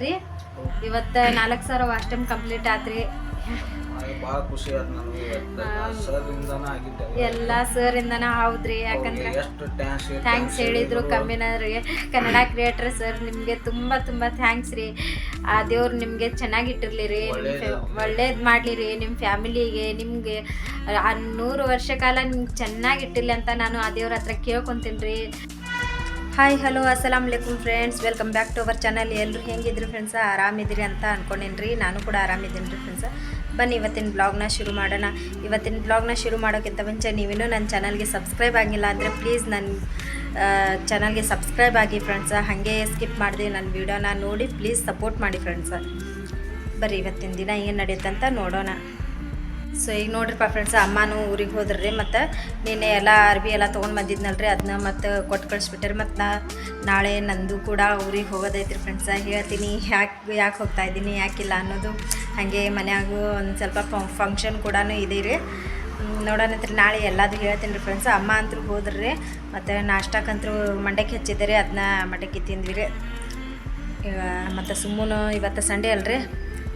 ರೀ? ಇವತ್ತ ನಾಲ್ಕು ಸಾವಿರ ವಾಚ್ ಟೈಮ್ ಕಂಪ್ಲೀಟ್ ಆತ್ರಿ. ಭಾಳ ಖುಷಿ ಆಯ್ತು ನನಗೆ ಆಗಿದ್ದೆ. ಎಲ್ಲ ಸರ್ ಇಂದನ ಹೌದ್ರಿ ಯಾಕಂದ್ರೆ ಎಷ್ಟು ಥ್ಯಾಂಕ್ಸ್ ಹೇಳಿದ್ರು ಕಮ್ಮಿನವ್ರಿಗೆ ಕನ್ನಡ ಕ್ರಿಯೇಟರ್ ಸರ್ ನಿಮಗೆ ತುಂಬಾ ತುಂಬಾ ಥ್ಯಾಂಕ್ಸ್ ರೀ. ಆ ದೇವ್ರು ನಿಮಗೆ ಚೆನ್ನಾಗಿಟ್ಟಿರ್ಲಿ ರೀ ಒಳ್ಳೇದು. ಮಾಡ್ಲಿ ರೀ ನಿಮ್ಮ ಫ್ಯಾಮಿಲಿಗೆ ನಿಮಗೆ ಆ ನೂರು ವರ್ಷ ಕಾಲ ನಿಮ್ಗೆ ಚೆನ್ನಾಗಿಟ್ಟಿರ್ಲಿ ಅಂತ ನಾನು ಆ ದೇವ್ರ ಹತ್ರ ಕೇಳ್ಕೊಂತೀನಿ ರೀ. ಹಾಯ್ ಹಲೋ ಅಸ್ಸಲಾಮ್ ಅಲೈಕುಮ್ friends welcome back to our channel ಎಲ್ಲರೂ ಹೆಂಗಿದ್ರು ಫ್ರೆಂಡ್ಸ ಆರಾಮಿದ್ದೀರಿ ಅಂತ ಅನ್ಕೊಂಡೇನಿ ರೀ ನಾನು ಕೂಡ ಆರಾಮಿದ್ದೀನಿ ರೀ ಫ್ರೆಂಡ್ಸ ಬನ್ನಿ, ಇವತ್ತಿನ ಬ್ಲಾಗ್ನ ಶುರು ಮಾಡೋಣ. ಇವತ್ತಿನ ಬ್ಲಾಗ್ನ ಶುರು ಮಾಡೋಕ್ಕಿಂತ ಮುಂಚೆ ನೀವಿನ್ನೂ ನನ್ನ ಚಾನಲ್ಗೆ ಸಬ್ಸ್ಕ್ರೈಬ್ ಆಗಿಲ್ಲ ಅಂದರೆ ಪ್ಲೀಸ್ ನನ್ನ ಚಾನಲ್ಗೆ ಸಬ್ಸ್ಕ್ರೈಬ್ ಆಗಿ ಫ್ರೆಂಡ್ಸ ಹಾಗೆ ಸ್ಕಿಪ್ ಮಾಡಿದೆ ನನ್ನ ವೀಡಿಯೋನ ನೋಡಿ ಪ್ಲೀಸ್ ಸಪೋರ್ಟ್ ಮಾಡಿ ಫ್ರೆಂಡ್ಸ ಬರ್ರಿ, ಇವತ್ತಿನ ದಿನ ಏನು ನಡೆಯುತ್ತಂತ ನೋಡೋಣ. ಸೊ ಈಗ ನೋಡ್ರಿಪ್ಪ ಫ್ರೆಂಡ್ಸ್ ಅಮ್ಮನೂ ಊರಿಗೆ ಹೋದ್ರಿ ಮತ್ತು ನಿನ್ನೆ ಎಲ್ಲ ಅರ್ಬಿ ಎಲ್ಲ ತೊಗೊಂಡು ಬಂದಿದ್ನಲ್ರಿ ಅದನ್ನ ಮತ್ತು ಕೊಟ್ಟು ಕಳಿಸ್ಬಿಟ್ಟಾರೆ ಮತ್ತು ನಾ ನಾಳೆ ನಂದು ಕೂಡ ಊರಿಗೆ ಹೋಗೋದೈತ್ರಿ ಫ್ರೆಂಡ್ಸ ಹೇಳ್ತೀನಿ ಯಾಕೆ ಯಾಕೆ ಹೋಗ್ತಾ ಇದ್ದೀನಿ ಯಾಕಿಲ್ಲ ಅನ್ನೋದು. ಹಾಗೆ ಮನೆಯಾಗೂ ಒಂದು ಸ್ವಲ್ಪ ಫಂಕ್ಷನ್ ಕೂಡ ಇದೆ ರೀ. ನೋಡೋಣಂತ್ರಿ ನಾಳೆ ಎಲ್ಲದು ಹೇಳ್ತೀನಿ ರೀ ಫ್ರೆಂಡ್ಸ್ ಅಮ್ಮ ಅಂತೂ ಹೋದ್ರಿ ಮತ್ತು ನಾಷ್ಟಕ್ಕಂತೂ ಮಂಡಕ್ಕಿ ಹಚ್ಚಿದ್ದಾರೆ ಅದನ್ನ ಮಂಡಕ್ಕಿ ತಿಂದ್ವಿ ರೀ. ಮತ್ತು ಸುಮ್ಮನು ಇವತ್ತು ಸಂಡೇ ಅಲ್ರಿ.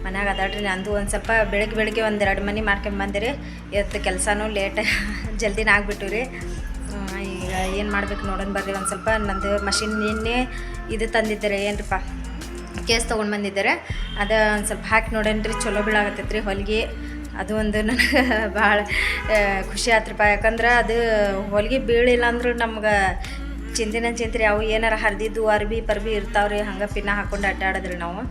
ಮನ್ಯಾಗ ಅದಾಡ್ರಿ ನಂದು ಒಂದು ಸ್ವಲ್ಪ ಬೆಳಗ್ಗೆ ಬೆಳಗ್ಗೆ ಒಂದು ಎರಡು ಮನೆ ಮಾಡ್ಕೊಂಬಂದಿರಿ ಇವತ್ತು ಕೆಲಸನೂ ಲೇಟ್ ಜಲ್ದಿನ ಆಗಿಬಿಟ್ಟು ರೀ ಈಗ ಏನು ಮಾಡ್ಬೇಕು ನೋಡೋಣ ಬರ್ರಿ. ಒಂದು ಸ್ವಲ್ಪ ನಂದು ಮಷಿನ್ ನಿನ್ನೆ ಇದು ತಂದಿದ್ದಾರೆ ಏನ್ರಿಪ್ಪ ಕೇಸ್ ತೊಗೊಂಡು ಬಂದಿದ್ದಾರೆ. ಅದು ಒಂದು ಸ್ವಲ್ಪ ಹಾಕಿ ನೋಡೇನ್ರಿ ಚಲೋ ಬೀಳಾಗತ್ತೈತೆ ರೀ ಹೊಲಿಗೆ. ಅದು ಒಂದು ನನಗೆ ಭಾಳ ಖುಷಿ ಆತ್ರಪ್ಪ. ಯಾಕಂದ್ರೆ ಅದು ಹೊಲಿಗೆ ಬೀಳಿಲ್ಲ ಅಂದ್ರೆ ನಮ್ಗೆ ಚಿಂತಿನ ಚಿಂತ್ರಿ ಅವು ಏನಾರ ಹರಿದಿದ್ದು, ಅರ್ಬಿ, ಪರ್ಬಿ ಇರ್ತಾವ್ರಿ, ಹಂಗೆ ಪಿನ್ನ ಹಾಕೊಂಡು ಅಡ್ಡಾಡಿದ್ರಿ ನಾವು.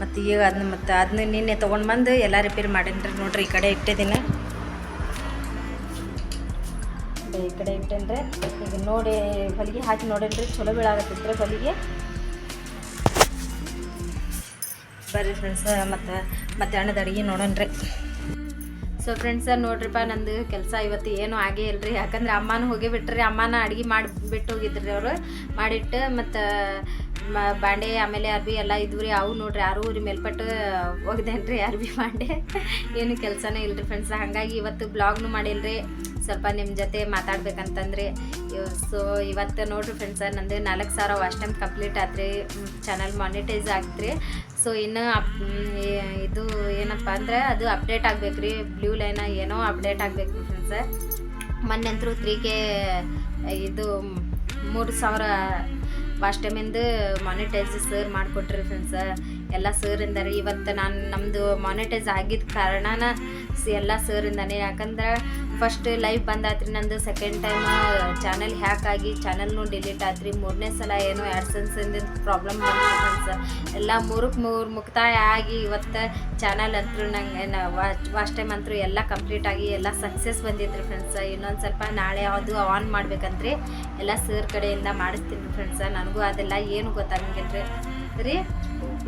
ಮತ್ತು ಈಗ ಅದನ್ನ ಮತ್ತು ಅದನ್ನ ನಿನ್ನೆ ತೊಗೊಂಡು ಬಂದು ಎಲ್ಲ ರಿಪೇರಿ ಮಾಡೇನ್ರಿ ನೋಡ್ರಿ ಈ ಕಡೆ ಇಟ್ಟಿದ್ದೀನಿ ಈ ಕಡೆ ಇಟ್ಟೇನ್ರಿ. ಈಗ ನೋಡಿ ಹೊಲಿಗೆ ಹಾಕಿ ನೋಡೇನ್ರಿ, ಚಲೋ ಬೀಳಾಗತ್ತೈತ್ರಿ ಹೊಲಿಗೆ. ಬರ್ರಿ ಫ್ರೆಂಡ್ಸ್ ಮತ್ತು ಮಧ್ಯಾಹ್ನದ ಅಡುಗೆ ನೋಡೋಣ್ರಿ. ಸೊ ಫ್ರೆಂಡ್ಸ್ ನೋಡ್ರಿಪ್ಪ ನಂದು ಕೆಲಸ ಇವತ್ತು ಏನೂ ಆಗೇ ಇಲ್ರಿ. ಯಾಕಂದ್ರೆ ಅಮ್ಮನೂ ಹೋಗಿ ಬಿಟ್ರಿ ಅಮ್ಮನ ಅಡುಗೆ ಮಾಡಿ ಬಿಟ್ಟು ಹೋಗಿದ್ರಿ ಅವರು. ಮಾಡಿಟ್ಟು ಮತ್ತು ಬಾಂಡೆ ಆಮೇಲೆ ಅರ್ಬಿ ಎಲ್ಲ ಇದ್ವು ರೀ. ಅವು ನೋಡ್ರಿ, ಯಾರು ರೀ ಮೇಲ್ಪಟ್ಟು ಒಗ್ದೇನ್ರಿ ಅರ್ಬಿ ಬಾಂಡೆ ಏನು ಕೆಲಸನೇ ಇಲ್ರಿ ಫ್ರೆಂಡ್ಸ್ ಹಾಗಾಗಿ ಇವತ್ತು ಬ್ಲಾಗ್ನು ಮಾಡಿಲ್ರಿ. ಸ್ವಲ್ಪ ನಿಮ್ಮ ಜೊತೆ ಮಾತಾಡ್ಬೇಕಂತಂದ್ರೆ ಸೊ ಇವತ್ತು ನೋಡ್ರಿ ಫ್ರೆಂಡ್ಸ ನಂದು ನಾಲ್ಕು ಸಾವಿರ ವಾಚ್ ಟೈಮ್ ಕಂಪ್ಲೀಟ್ ಆದರೆ ಚಾನಲ್ ಮಾನಿಟೈಸ್ ಆಗ್ತ್ರಿ. ಸೊ ಇನ್ನು ಅಪ್ ಇದು ಏನಪ್ಪ ಅಂದ್ರೆ ಅದು ಅಪ್ಡೇಟ್ ಆಗ್ಬೇಕು ರೀ ಬ್ಲೂ ಲೈನ ಏನೋ ಅಪ್ಡೇಟ್ ಆಗ್ಬೇಕು ಫ್ರೆಂಡ್ಸ ಮೊನ್ನೆ ಅಂತೂ ತ್ರೀ ಕೆ ಇದು ಮೂರು ಸಾವಿರ ವಾಚ್ ಟೈಮಿಂದು ಮಾನಿಟೈಸ್ ಸರ್ ಮಾಡಿಕೊಟ್ರಿ ಫ್ರೆಂಡ್ಸ ಎಲ್ಲ ಸರ್ ರೀ ಇವತ್ತು ನಾನು ನಮ್ಮದು ಮಾನಿಟೈಸ್ ಆಗಿದ್ದ ಕಾರಣನ ಎಲ್ಲ ಸರಿಂದಾನೆ ಯಾಕಂದ್ರೆ ಫಸ್ಟ್ ಲೈವ್ ಬಂದಾತ್ರಿ ನಂದು. ಸೆಕೆಂಡ್ ಟೈಮ್ ಚಾನಲ್ ಹ್ಯಾಕ್ ಆಗಿ ಚಾನಲ್ನು ಡಿಲೀಟ್ ಆತ್ರಿ. ಮೂರನೇ ಸಲ ಏನೋ ಆ್ಯಡ್ಸನ್ಸಿಂದ ಪ್ರಾಬ್ಲಮ್ ಬಂತು ಎಲ್ಲ ಮೂರಕ್ಕೆ ಮೂರು ಮುಕ್ತಾಯ ಆಗಿ ಇವತ್ತು ಚಾನಲ್ ಅಂತೂ ನಂಗೆ ವಾಚ್ ಟೈಮ್ ಅಂತೂ ಎಲ್ಲ ಕಂಪ್ಲೀಟ್ ಆಗಿ ಎಲ್ಲ ಸಕ್ಸಸ್ ಬಂದಿದ್ರು ಫ್ರೆಂಡ್ಸ್ ಇನ್ನೊಂದು ಸ್ವಲ್ಪ ನಾಳೆ ಅದು ಆನ್ ಮಾಡ್ಬೇಕಂತ್ರಿ. ಎಲ್ಲ ಸರ್ ಕಡೆಯಿಂದ ಮಾಡಿಸ್ತೀನಿ ಫ್ರೆಂಡ್ಸ ನನಗೂ ಅದೆಲ್ಲ ಏನು ಗೊತ್ತಾಗಂಗಿಲ್ಲ ರೀ,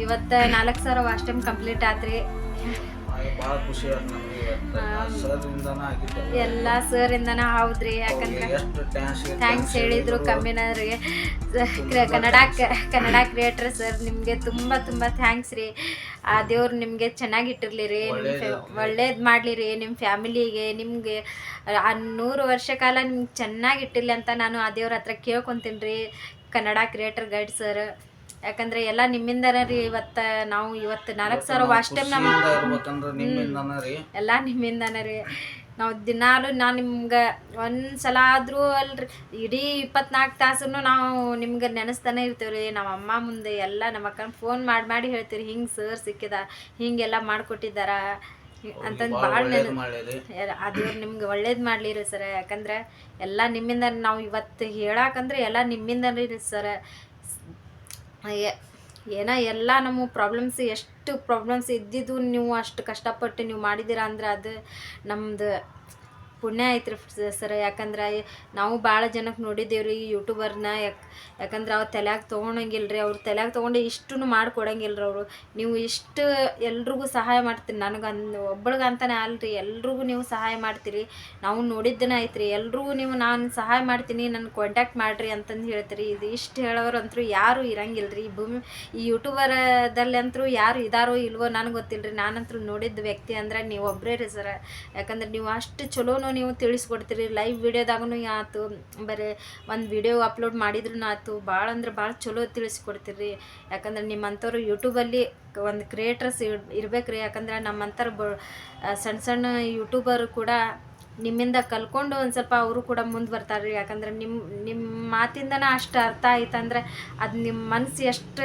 ಇವತ್ತು ನಾಲ್ಕು ಸಾವಿರ ವಾಚ್ ಟೈಮ್ ಕಂಪ್ಲೀಟ್ ಆತ್ರಿ. ಭಾಳ ಖುಷಿ ಆಯ್ತು ನನಗೆ ಸರ್ ಇಂದಾನ ಆಗಿದ್ದೆ ಎಲ್ಲ ಹೌದ್ರಿ ಯಾಕಂದ್ರೆ ಎಷ್ಟು ಥ್ಯಾಂಕ್ಸ್ ಹೇಳಿದ್ರು ಕಮ್ಮಿನವ್ರಿ ಕನ್ನಡ ಕ- ಕನ್ನಡ ಕ್ರಿಯೇಟರ್ ಸರ್ ನಿಮಗೆ ತುಂಬ ತುಂಬ ಥ್ಯಾಂಕ್ಸ್ ರೀ. ಆ ದೇವ್ರು ನಿಮಗೆ ಚೆನ್ನಾಗಿಟ್ಟಿರ್ಲಿ ರೀ ನಿಮ್ಮ ಒಳ್ಳೇದು ಮಾಡಲಿ ರೀ ನಿಮ್ಮ ಫ್ಯಾಮಿಲಿಗೆ ನಿಮಗೆ ಆ ನೂರು ವರ್ಷ ಕಾಲ ನಿಮ್ಗೆ ಚೆನ್ನಾಗಿಟ್ಟಿರ್ಲಿ ಅಂತ ನಾನು ಆ ದೇವ್ರ ಹತ್ರ ಕೇಳ್ಕೊತೀನಿ ರೀ. Kannada creator guide sir. ಯಾಕಂದ್ರೆ ಎಲ್ಲ ನಿಮ್ಮಿಂದ ರೀ ಇವತ್ತು ನಾವು ಇವತ್ತು ನಾಲ್ಕು ಸಾವಿರ ವಾಶ್ ಟೈಮ್ ನಮ್ಮ ಎಲ್ಲ ನಿಮ್ಮಿಂದನೇ ರೀ. ನಾವು ದಿನಾಲು ನಾನು ನಿಮ್ಗೆ ಒಂದು ಸಲ ಆದರೂ ಅಲ್ರಿ ಇಡೀ ಇಪ್ಪತ್ನಾಲ್ಕು ತಾಸು ನಾವು ನಿಮ್ಗೆ ನೆನೆಸ್ತಾನೆ ಇರ್ತೀವಿ ರೀ. ನಮ್ಮ ಅಮ್ಮ ಮುಂದೆ ಎಲ್ಲ ನಮ್ಮ ಅಕ್ಕನ ಫೋನ್ ಮಾಡಿ ಮಾಡಿ ಹೇಳ್ತೀರಿ ಹಿಂಗೆ ಸರ್ ಸಿಕ್ಕಿದ ಹಿಂಗೆಲ್ಲ ಮಾಡಿಕೊಟ್ಟಿದ್ದಾರ. ಅಂತಂದು ಭಾಳ ನೆನ ಅದು ನಿಮ್ಗೆ ಒಳ್ಳೇದು ಮಾಡಲಿ ರೀ ಸರ್ ಯಾಕಂದ್ರೆ ಎಲ್ಲ ನಿಮ್ಮಿಂದ ನಾವು ಇವತ್ತು ಹೇಳಾಕಂದ್ರೆ ಎಲ್ಲ ನಿಮ್ಮಿಂದನೇ ರೀ ಸರ್ ಏನೋ ಎಲ್ಲ ನಮ್ಮ ಪ್ರಾಬ್ಲಮ್ಸ್ ಎಷ್ಟು ಪ್ರಾಬ್ಲಮ್ಸ್ ಇದ್ದಿದ್ದು ನೀವು ಅಷ್ಟು ಕಷ್ಟಪಟ್ಟು ನೀವು ಮಾಡಿದ್ದೀರಾ ಅಂದ್ರೆ ಅದು ನಮ್ದು ಪುಣ್ಯ ಐತ್ರಿ ಸರ್. ಯಾಕಂದ್ರೆ ನಾವು ಭಾಳ ಜನಕ್ಕೆ ನೋಡಿದ್ದೇವೆ ರೀ ಯೂಟ್ಯೂಬರ್ನ. ಯಾಕೆ ಯಾಕಂದ್ರೆ ಅವ್ರು ತಲೆಯಾಗ ತೊಗೊಳಂಗಿಲ್ಲ ಅವ್ರು ತಲೆಯಾಗ ತೊಗೊಂಡು ಇಷ್ಟು ಮಾಡ್ಕೊಡಂಗಿಲ್ಲ ಅವರು. ನೀವು ಇಷ್ಟು ಎಲ್ರಿಗೂ ಸಹಾಯ ಮಾಡ್ತೀರಿ. ನನಗೆ ಒಬ್ಬಳಿಗಂತಾನೆ ಒಬ್ಬಳಿಗೆ ಅಂತಾನೆ ಅಲ್ರಿ. ಎಲ್ರಿಗೂ ನೀವು ಸಹಾಯ ಮಾಡ್ತೀರಿ. ನಾವು ನೋಡಿದ್ದನೇ ಐತ್ರಿ. ಎಲ್ರಿಗೂ ನೀವು ನಾನು ಸಹಾಯ ಮಾಡ್ತೀನಿ ನನ್ನ ಕಾಂಟ್ಯಾಕ್ಟ್ ಮಾಡಿರಿ ಅಂತಂದು ಹೇಳ್ತೀರಿ. ಇದು ಇಷ್ಟು ಹೇಳೋರು ಅಂತೂ ಯಾರೂ ಇರಂಗಿಲ್ಲ ರೀ ಈ ಭೂಮಿ ಈ ಯೂಟ್ಯೂಬರದಲ್ಲಿ ಅಂತೂ ಯಾರು ಇದಾರೋ ಇಲ್ವೋ ನನಗೆ ಗೊತ್ತಿಲ್ಲ ರೀ ನಾನಂತೂ ನೋಡಿದ್ದ ವ್ಯಕ್ತಿ ಅಂದ್ರೆ ನೀವು ಒಬ್ಬರೇ ರೀ ಸರ. ಯಾಕಂದ್ರೆ ನೀವು ಅಷ್ಟು ಚಲೋನು ನೀವು ತಿಳಿಸ್ಕೊಡ್ತೀರಿ. ಲೈವ್ ವಿಡಿಯೋದಾಗೂ ಆಯ್ತು ಬರೀ ಒಂದು ವಿಡಿಯೋ ಅಪ್ಲೋಡ್ ಮಾಡಿದ್ರೂ ಆಯ್ತು ಭಾಳ ಅಂದ್ರೆ ಭಾಳ ಚಲೋ ತಿಳಿಸ್ಕೊಡ್ತೀರಿ. ಯಾಕಂದ್ರೆ ನಿಮ್ಮಂಥವ್ರು ಯೂಟ್ಯೂಬಲ್ಲಿ ಒಂದು ಕ್ರಿಯೇಟರ್ಸ್ ಇರ್ಬೇಕು ಯಾಕಂದ್ರೆ ನಮ್ಮಂಥವ್ರು ಬ ಸಣ್ಣ ಸಣ್ಣ ಯೂಟ್ಯೂಬರ್ ಕೂಡ ನಿಮ್ಮಿಂದ ಕಲ್ಕೊಂಡು ಒಂದು ಸ್ವಲ್ಪ ಅವರು ಕೂಡ ಮುಂದೆ ಬರ್ತಾರೆ ರೀ ಯಾಕಂದ್ರೆ ನಿಮ್ಮ ನಿಮ್ಮ ಮಾತಿಂದನೇ ಅಷ್ಟು ಅರ್ಥ ಆಯ್ತಂದ್ರೆ ಅದು ನಿಮ್ಮ ಮನಸ್ಸು ಎಷ್ಟು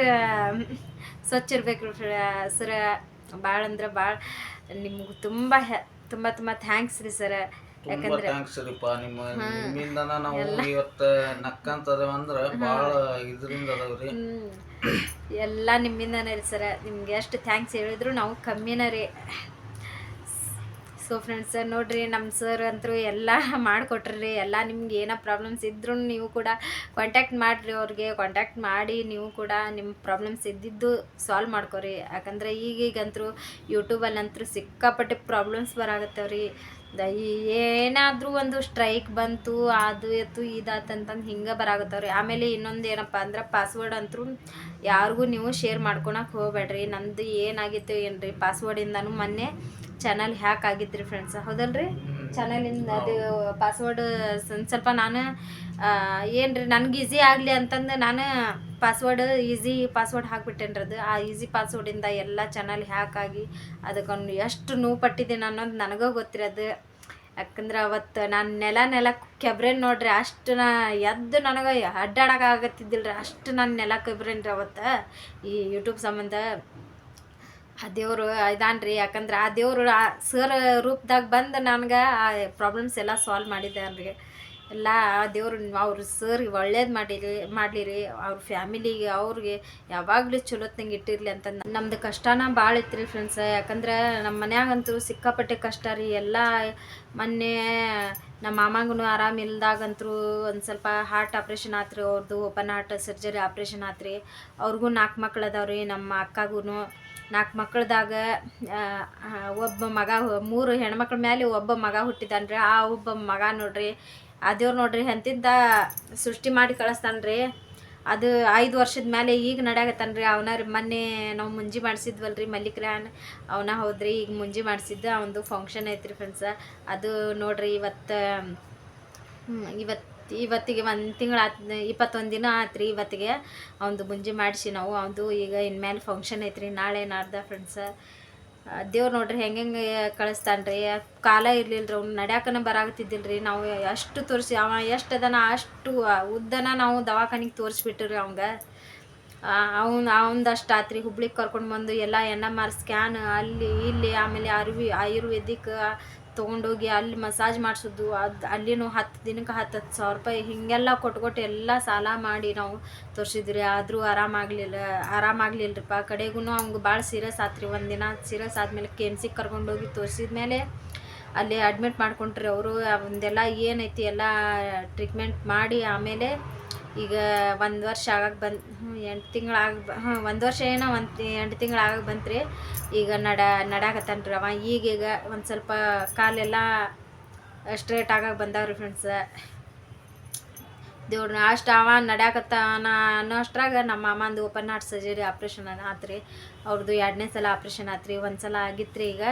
ಸ್ವಚ್ಛ ಇರ್ಬೇಕು ಸರ. ಭಾಳ ಅಂದ್ರೆ ಭಾಳ ನಿಮ್ಗೆ ತುಂಬ ಹೆ- ತುಂಬ ತುಂಬ ಥ್ಯಾಂಕ್ಸ್ ರೀ ಸರ. ತುಂಬಾ ಯಾಕಂದ್ರೆ ಥ್ಯಾಂಕ್ಸ್ ರೀಪ ನಿಮ್ಮ ನಿಮ್ಮಿಂದನ ನಾವು ಇವತ್ತು ನಕ್ಕಂತದೇವ ಅಂದ್ರ ಭಾಳ ಇದರಿಂದ ಅದಾವ್ರಿ. ಎಲ್ಲ ನಿಮ್ಮಿಂದನೇ ರೀ ಸರ. ನಿಮ್ಗೆ ಎಷ್ಟು ಥ್ಯಾಂಕ್ಸ್ ಹೇಳಿದ್ರು. ನಾವು ಕಮ್ಮಿನ ರೀ. ಸೊ ಫ್ರೆಂಡ್ಸ್ ನೋಡ್ರಿ ನಮ್ಮ ಸರ್ ಅಂತೂ ಎಲ್ಲ ಮಾಡಿಕೊಟ್ರಿ ಎಲ್ಲ ನಿಮ್ಗೆ ಏನೋ ಪ್ರಾಬ್ಲಮ್ಸ್ ಇದ್ರೂ ನೀವು ಕೂಡ ಕಾಂಟ್ಯಾಕ್ಟ್ ಮಾಡಿರಿ ಅವ್ರಿಗೆ. ಕಾಂಟ್ಯಾಕ್ಟ್ ಮಾಡಿ ನೀವು ಕೂಡ ನಿಮ್ಮ ಪ್ರಾಬ್ಲಮ್ಸ್ ಇದ್ದಿದ್ದು ಸಾಲ್ವ್ ಮಾಡ್ಕೊರಿ. ಯಾಕಂದ್ರೆ ಈಗೀಗಂತೂ ಯೂಟ್ಯೂಬಲ್ಲಂತೂ ಸಿಕ್ಕಾಪಟ್ಟೆ ಪ್ರಾಬ್ಲಮ್ಸ್ ಬರಾಗತ್ತವ್ರಿ ದ- ಏನಾದರೂ ಒಂದು ಸ್ಟ್ರೈಕ್ ಬಂತು ಅದು ಎತ್ತು ಇದಾತಂತಂದು ಹಿಂಗೆ ಬರಾಗತ್ತವ್ರಿ ಆಮೇಲೆ ಇನ್ನೊಂದು ಏನಪ್ಪ ಅಂದ್ರೆ ಪಾಸ್ವರ್ಡ್ ಅಂತೂ ಯಾರಿಗೂ ನೀವು ಶೇರ್ ಮಾಡ್ಕೊಳಕ್ಕೆ ಹೋಗಬೇಡ್ರಿ. ನಂದು ಏನಾಗಿತ್ತು ಏನ್ರಿ ಪಾಸ್ವರ್ಡಿಂದನೂ ಮೊನ್ನೆ ಚಾನಲ್ ಹ್ಯಾಕ್ ಆಗಿದ್ರಿ ಫ್ರೆಂಡ್ಸ್ ಹೌದಲ್ರಿ? ಚಾನಲಿಂದ ಅದು ಪಾಸ್ವರ್ಡ್ ಸ್ವಲ್ಪ ನಾನು ಏನ್ರಿ ನನಗೆ ಈಸಿ ಆಗಲಿ ಅಂತಂದು ನಾನು ಪಾಸ್ವರ್ಡ್ ಈಸಿ ಪಾಸ್ವರ್ಡ್ ಹಾಕ್ಬಿಟ್ಟೇನ್ರದು ಆ ಈಸಿ ಪಾಸ್ವರ್ಡಿಂದ ಎಲ್ಲ ಚಾನಲ್ ಹ್ಯಾಕ್ ಆಗಿ ಅದಕ್ಕೊಂದು ಎಷ್ಟು ನೋವು ಪಟ್ಟಿದ್ದೀನಿ ಅನ್ನೋದು ನನಗೂ ಗೊತ್ತಿರೋದು. ಯಾಕಂದ್ರೆ ಅವತ್ತು ನಾನು ನೆಲ ನೆಲ ಕೆಬ್ರೇನ್ ನೋಡ್ರಿ ಅಷ್ಟು ನಾ ಎದ್ದು ನನಗೆ ಅಡ್ಡಾಡಕ್ಕೆ ಆಗತ್ತಿದ್ದಿಲ್ಲರಿ ಅಷ್ಟು ನಾನು ನೆಲ ಕೆಬ್ರೇನ್ ರೀ ಅವತ್ತು. ಈ ಯೂಟ್ಯೂಬ್ ಸಂಬಂಧ ಆ ದೇವರು ಇದಾನ್ರಿ. ಯಾಕಂದ್ರೆ ಆ ದೇವರು ಆ ಸರ್ ರೂಪದಾಗ ಬಂದು ನನಗೆ ಆ ಪ್ರಾಬ್ಲಮ್ಸ್ ಎಲ್ಲ ಸಾಲ್ವ್ ಮಾಡಿದ್ದೆ ಅವ್ರಿಗೆ ಎಲ್ಲ ದೇವರು ಅವ್ರ ಸರ್ ಒಳ್ಳೇದು ಮಾಡಿರಿ, ಮಾಡಲಿರಿ. ಅವ್ರ ಫ್ಯಾಮಿಲಿಗೆ, ಅವ್ರಿಗೆ ಯಾವಾಗಲೂ ಚಲೋತ್ನಂಗೆ ಇಟ್ಟಿರಲಿ ಅಂತ ನಮ್ದು ಕಷ್ಟನ ಭಾಳ ಇತ್ತು ಫ್ರೆಂಡ್ಸ್ ಯಾಕಂದ್ರೆ ನಮ್ಮ ಮನ್ಯಾಗಂತೂ ಸಿಕ್ಕಾಪಟ್ಟೆ ಕಷ್ಟ ರೀ. ಎಲ್ಲ ಮೊನ್ನೆ ನಮ್ಮ ಮಾಮಂಗೂ ಆರಾಮಿಲ್ದಾಗಂತೂ ಒಂದು ಸ್ವಲ್ಪ ಹಾರ್ಟ್ ಆಪ್ರೇಷನ್ ಆತ್ರಿ. ಅವ್ರದ್ದು ಓಪನ್ ಹಾರ್ಟ್ ಸರ್ಜರಿ ಆಪ್ರೇಷನ್ ಆತ್ರಿ. ಅವ್ರಿಗೂ ನಾಲ್ಕು ಮಕ್ಳು ಅದಾವ್ರಿ ನಮ್ಮ ಅಕ್ಕಗೂ ನಾಲ್ಕು ಮಕ್ಕಳದಾಗ ಒಬ್ಬ ಮಗ, ಮೂರು ಹೆಣ್ಮಕ್ಳ ಮೇಲೆ ಒಬ್ಬ ಮಗ ಹುಟ್ಟಿದಾನ್ರಿ. ಆ ಒಬ್ಬ ಮಗ ನೋಡ್ರಿ ಆ ದೇವ್ರು ನೋಡ್ರಿ ಎಂತಿಂತ ಸೃಷ್ಟಿ ಮಾಡಿ ಕಳಿಸ್ತಾನ್ರಿ. ಅದು ಐದು ವರ್ಷದ ಮೇಲೆ ಈಗ ನಡೆಯಕತ್ತಾನ್ರಿ. ಅವನ ರೀ ಮೊನ್ನೆ ನಾವು ಮುಂಜಿ ಮಾಡಿಸಿದ್ವಲ್ರಿ ಮಲ್ಲಿಕ್ರಾನ್ ಅವನ ಹೌದ್ರಿ, ಈಗ ಮುಂಜಿ ಮಾಡಿಸಿದ್ದು ಅವನದು ಫಂಕ್ಷನ್ ಐತ್ರಿ ಫ್ರೆಂಡ್ಸ ಅದು ನೋಡ್ರಿ ಇವತ್ತು ಇವತ್ತು, ಇವತ್ತಿಗೆ ಒಂದು ತಿಂಗಳು ಆತ್, ಇಪ್ಪತ್ತೊಂದು ದಿನ ಆತ್ರಿ ಇವತ್ತಿಗೆ. ಅವನದು ಮುಂಜಿ ಮಾಡಿಸಿ ನಾವು. ಅವನದು ಈಗ ಇನ್ಮೇಲೆ ಫಂಕ್ಷನ್ ಐತ್ರಿ. ನಾಳೆ ನಾಡ್ದ ಫ್ರೆಂಡ್ಸ ದೇವ್ರು ನೋಡ್ರಿ ಹೆಂಗೆ ಹೆಂಗೆ ಕಳಿಸ್ತಾನ್ರಿ. ಕಾಲ ಇರಲಿಲ್ಲ ರೀ ಅವ್ನು ನಡ್ಯಾಕನ ಬರಾಗತ್ತಿದ್ದಿಲ್ಲ ರೀ ನಾವು ಅಷ್ಟು ತೋರಿಸಿ, ಅವ ಎಷ್ಟು ಅದನ, ಅಷ್ಟು ಉದ್ದನ ನಾವು ದವಾಖಾನಿಗೆ ತೋರಿಸ್ಬಿಟ್ಟಿರಿ ಅವಂಗೆ. ಅವ್ನು ಅವಂದಷ್ಟು ಆತ್ರಿ. ಹುಬ್ಳಿಗೆ ಕರ್ಕೊಂಡು ಬಂದು ಎಲ್ಲ ಎನ್ ಎಂ ಆರ್ ಸ್ಕ್ಯಾನ್ ಅಲ್ಲಿ, ಇಲ್ಲಿ, ಆಮೇಲೆ ಆಯುರ್ವಿ ಆಯುರ್ವೇದಿಕ್ ತೊಗೊಂಡೋಗಿ ಅಲ್ಲಿ ಮಸಾಜ್ ಮಾಡಿಸೋದು, ಅದು ಅಲ್ಲಿನೂ ಹತ್ತು ದಿನಕ್ಕೆ ಹತ್ತು ಹತ್ತು ಸಾವಿರ ರೂಪಾಯಿ ಹೀಗೆಲ್ಲ ಕೊಟ್ಕೊಟ್ಟು ಎಲ್ಲ ಸಾಲ ಮಾಡಿ ನಾವು ತೋರಿಸಿದ್ರಿ. ಆದರೂ ಆರಾಮಾಗಲಿಲ್ಲ ಆರಾಮಾಗಲಿಲ್ಲರಿಪ್ಪ ಕಡೆಗೂ ಅವ್ಗೆ ಭಾಳ ಸೀರಿಯಸ್ ಆತ್ರಿ. ಒಂದಿನ ಸೀರಿಯಸ್ ಆದಮೇಲೆ ಕೆ ಎಂ ಸಿಗೆ ಕರ್ಕೊಂಡೋಗಿ ತೋರಿಸಿದ್ಮೇಲೆ ಅಲ್ಲಿ ಅಡ್ಮಿಟ್ ಮಾಡ್ಕೊಂಡ್ರಿ ಅವರು. ಒಂದೆಲ್ಲ ಏನೈತಿ, ಎಲ್ಲ ಟ್ರೀಟ್ಮೆಂಟ್ ಮಾಡಿ ಆಮೇಲೆ ಈಗ ಒಂದು ವರ್ಷ ಆಗಕ್ಕೆ ಬಂದು ಎಂಟು ತಿಂಗಳು ಆಗ ಹಾಂ ಒಂದು ವರ್ಷ ಏನೋ ಒಂದು ಎಂಟು ತಿಂಗಳು ಆಗಕ್ಕೆ ಬಂತ್ರಿ. ಈಗ ನಡ ನಡ್ಯಾಕತ್ತಾನ್ರಿ ಅವ. ಈಗೀಗ ಒಂದು ಸ್ವಲ್ಪ ಕಾಲೆಲ್ಲ ಸ್ಟ್ರೇಟ್ ಆಗಕ್ಕೆ ಬಂದಾವ್ರಿ ಫ್ರೆಂಡ್ಸ ದೇವ್ರನ್ನ ಅಷ್ಟು ಅವ ನಡ್ಯಾಕತ್ತಾನ ಅನ್ನೋ ಅಷ್ಟ್ರಾಗ ನಮ್ಮ ಮಾಮಂದು ಓಪನ್ ಹಾರ್ಟ್ ಸರ್ಜರಿ ಆಪ್ರೇಷನ್ ಆತ್ರಿ. ಅವ್ರದ್ದು ಎರಡನೇ ಸಲ ಆಪ್ರೇಷನ್ ಆತ್ರಿ. ಒಂದು ಸಲ ಆಗಿತ್ರಿ ಈಗ.